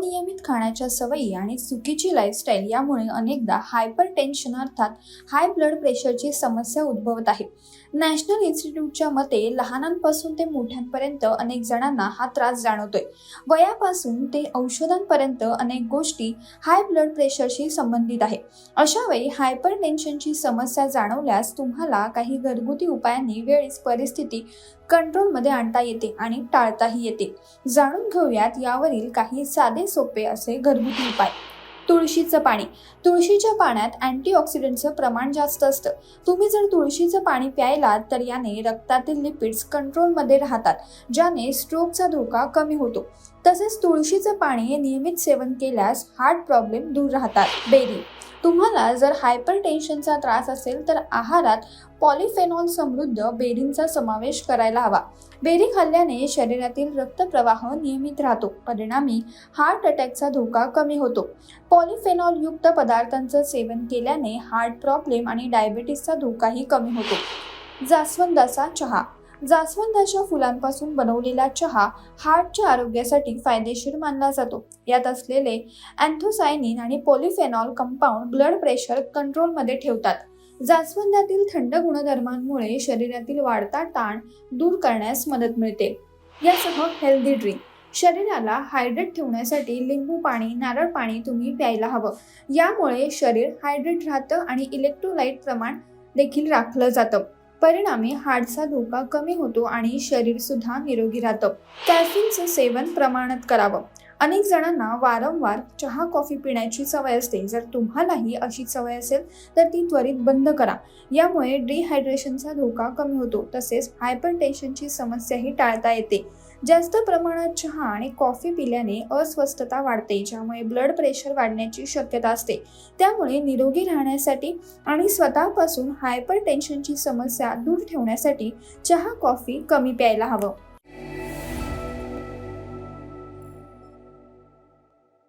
अनियमित खाण्याच्या सवयी आणि चुकीची लाईफस्टाईल यामुळे अनेकदा हायपर टेन्शन अर्थात हाय ब्लड प्रेशरची समस्या उद्भवत आहे. नॅशनल इन्स्टिट्यूटच्या मते लहानांपासून ते मोठ्यांपर्यंत अनेक जणांना हा त्रास जाणवतोय. वयापासून ते औषधांपर्यंत अनेक गोष्टी हाय ब्लड प्रेशरशी संबंधित आहे. अशा वेळी हायपर टेन्शनची समस्या जाणवल्यास तुम्हाला काही घरगुती उपायांनी वेळीच परिस्थिती कंट्रोलमध्ये आणता येते आणि टाळताही येते. जाणून घेऊयात यावरील काही साधे सोपे असे घरगुती उपाय. तुळशीचं पाणी. तुळशीच्या पाण्यात अँटीऑक्सिडंटचं प्रमाण जास्त असतं. तुम्ही जर तुळशीचं पाणी प्यायलात तर याने रक्तातील लिपिड्स कंट्रोलमध्ये राहतात ज्याने स्ट्रोकचा धोका कमी होतो. तसेच तुळशीचं पाणी नियमित सेवन केल्यास हार्ट प्रॉब्लेम दूर राहतात. बेरी. तुम्हाला जर हायपर टेन्शनचा त्रास असेल तर आहारात पॉलिफेनॉल समृद्ध बेरींचा समावेश करायला हवा. बेरी खाल्ल्याने शरीरातील रक्तप्रवाह नियमित राहतो. परिणामी हार्ट अटॅकचा धोका कमी होतो. पॉलिफेनॉल युक्त पदार्थांचं सेवन केल्याने हार्ट प्रॉब्लेम आणि डायबिटीसचा धोकाही कमी होतो. जास्वंदाचा चहा. जास्वंदाच्या फुलांपासून बनवलेला चहा हार्टच्या आरोग्यासाठी फायदेशीर मानला जातो. यात असलेले अँथोसायनिन आणि पॉलिफेनॉल कंपाऊंड ब्लड प्रेशर कंट्रोलमध्ये ठेवतात. जास्वंदातील थंड गुणधर्मांमुळे शरीरातील वाढता ताण दूर करण्यास मदत मिळते. यासह हेल्दी ड्रिंक शरीराला हायड्रेट ठेवण्यासाठी लिंबू पाणी नारळ पाणी तुम्ही प्यायला हवं. यामुळे शरीर हायड्रेट राहतं आणि इलेक्ट्रोलाइट प्रमाण देखील राखलं जातं. परिणामी हाडचा धोका कमी होतो आणि शरीर सुद्धा निरोगी राहतं. कॅफिनचं सेवन प्रमाणात करावं. अनेक जणांना वारंवार चहा कॉफी पिण्याची सवय असते. जर तुम्हालाही अशी सवय असेल तर ती त्वरित बंद करा. यामुळे डिहायड्रेशनचा धोका कमी होतो. तसेच हायपर टेन्शनची समस्याही टाळता येते. जास्त प्रमाणात चहा आणि कॉफी पिल्याने अस्वस्थता वाढते ज्यामुळे ब्लड प्रेशर वाढण्याची शक्यता असते. त्यामुळे निरोगी राहण्यासाठी आणि स्वतःपासून हायपर टेन्शनची समस्या दूर ठेवण्यासाठी चहा कॉफी कमी प्यायला हवं.